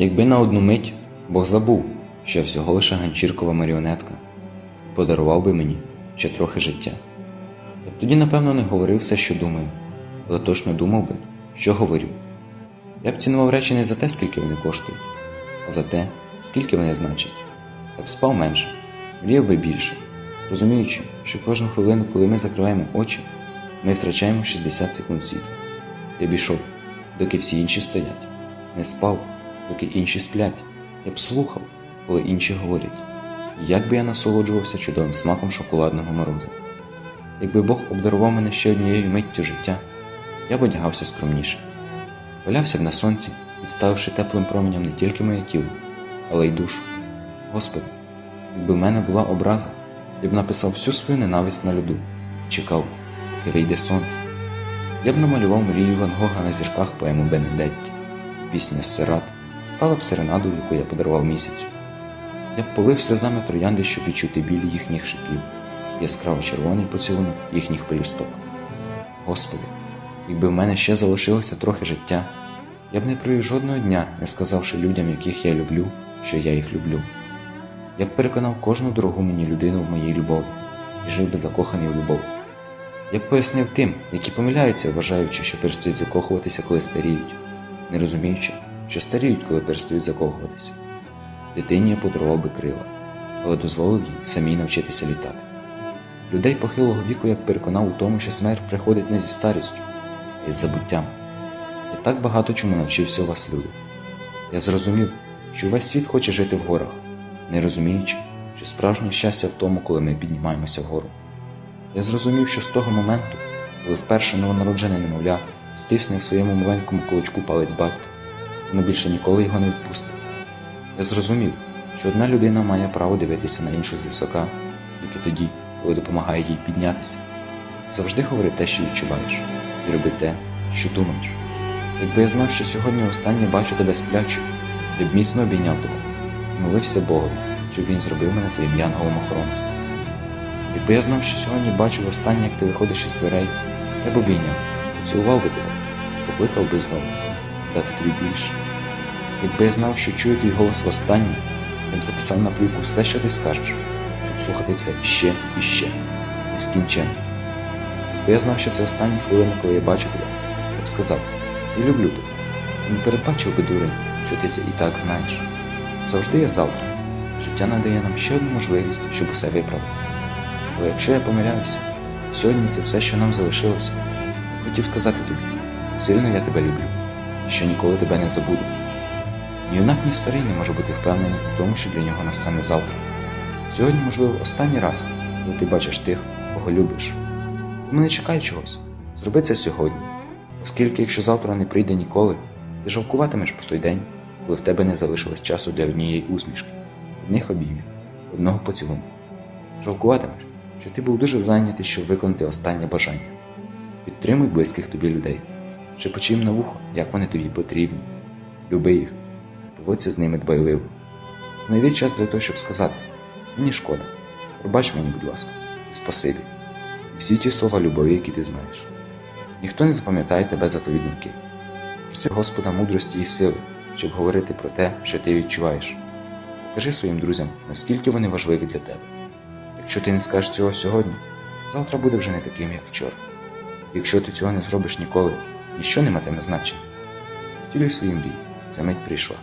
Якби на одну мить Бог забув, що я всього лише ганчіркова маріонетка, подарував би мені ще трохи життя. Я б тоді, напевно, не говорив все, що думаю, але точно думав би, що говорю. Я б цінував речі не за те, скільки вони коштують, а за те, скільки вони значать. Я б спав менше, мріяв би більше, розуміючи, що кожну хвилину, коли ми закриваємо очі, ми втрачаємо 60 секунд світла. Я б ішов, доки всі інші стоять, не спав, доки інші сплять. Я б слухав, коли інші говорять. Як би я насолоджувався чудовим смаком шоколадного мороза. Якби Бог обдарував мене ще однією миттю життя, я б одягався скромніше. Валявся б на сонці, відставивши теплим променям не тільки моє тіло, але й душу. Господи, якби в мене була образа, я б написав всю свою ненависть на льоду і чекав, поки вийде сонце. Я б намалював мрію Ван Гога на зірках поему Бенедетті. Пісня Сират стала б серенадою, яку я подарував місяцю. Я б полив сльозами троянди, щоб відчути білі їхніх шипів, яскраво червоний поцілунок їхніх пелюсток. Господи, якби в мене ще залишилося трохи життя, я б не провів жодного дня, не сказавши людям, яких я люблю, що я їх люблю. Я б переконав кожну дорогу мені людину в моїй любові і жив би закоханий в любов. Я б пояснив тим, які помиляються, вважаючи, що перестають закохуватися, коли старіють, не розуміючи, що старіють, коли перестають закохуватися. Дитині я подарував би крила, але дозволив їй самій навчитися літати. Людей похилого віку я переконав у тому, що смерть приходить не зі старістю, а із забуттям. Я так багато чому навчився у вас, люди. Я зрозумів, що увесь світ хоче жити в горах, не розуміючи, що справжнє щастя в тому, коли ми піднімаємося вгору. Я зрозумів, що з того моменту, коли вперше новонароджене немовля стисне в своєму маленькому кулачку палець батька, воно більше ніколи його не відпустить. Я зрозумів, що одна людина має право дивитися на іншу звисока тільки тоді, коли допомагає їй піднятися. Завжди говори те, що відчуваєш, і роби те, що думаєш. Якби я знав, що сьогодні останнє бачу тебе сплячу, я б міцно обійняв тебе молився Богові, щоб він зробив мене твоїм янголом-охоронцем. Якби я знав, що сьогодні бачу востаннє, як ти виходиш із дверей, я б обійняв, поцілував би тебе, покликав би знову, дати тобі більше. Якби я знав, що чую твій голос востаннє, я б записав на плівку все, що ти скажеш, щоб слухати це ще і ще, нескінченно. Якби я знав, що це останні хвилини, коли я бачу тебе, я б сказав, я люблю тебе. Не передбачив би дурень, що ти це і так знаєш. Завжди є завтра. Життя надає нам ще одну можливість, щоб усе виправити. Але якщо я помиляюся, сьогодні це все, що нам залишилося. Хотів сказати тобі, сильно я тебе люблю, що ніколи тебе не забуду. Ні юнак, ні старий не може бути впевнений у тому, що для нього настане завтра. Сьогодні, можливо, останній раз, коли ти бачиш тих, кого любиш. Тому не чекай чогось, зроби це сьогодні, оскільки, якщо завтра не прийде ніколи, ти жалкуватимеш про той день, коли в тебе не залишилось часу для однієї усмішки, одних обіймів, одного поцілунку. Жалкуватимеш, що ти був дуже зайнятий, щоб виконати останнє бажання. Підтримуй близьких тобі людей, шепочи їм на вухо, як вони тобі потрібні. Люби їх, поводься з ними дбайливо. Знайди час для того, щоб сказати: мені шкода, пробач мені, будь ласка, спасибі. Всі ті слова любові, які ти знаєш. Ніхто не запам'ятає тебе за твої думки. Проси Господа мудрості і сили, щоб говорити про те, що ти відчуваєш. Покажи своїм друзям, наскільки вони важливі для тебе. Якщо ти не скажеш цього сьогодні, завтра буде вже не таким, як вчора. Якщо ти цього не зробиш ніколи, ніщо не матиме значення. Втілюй свої мрії, ця мить прийшла.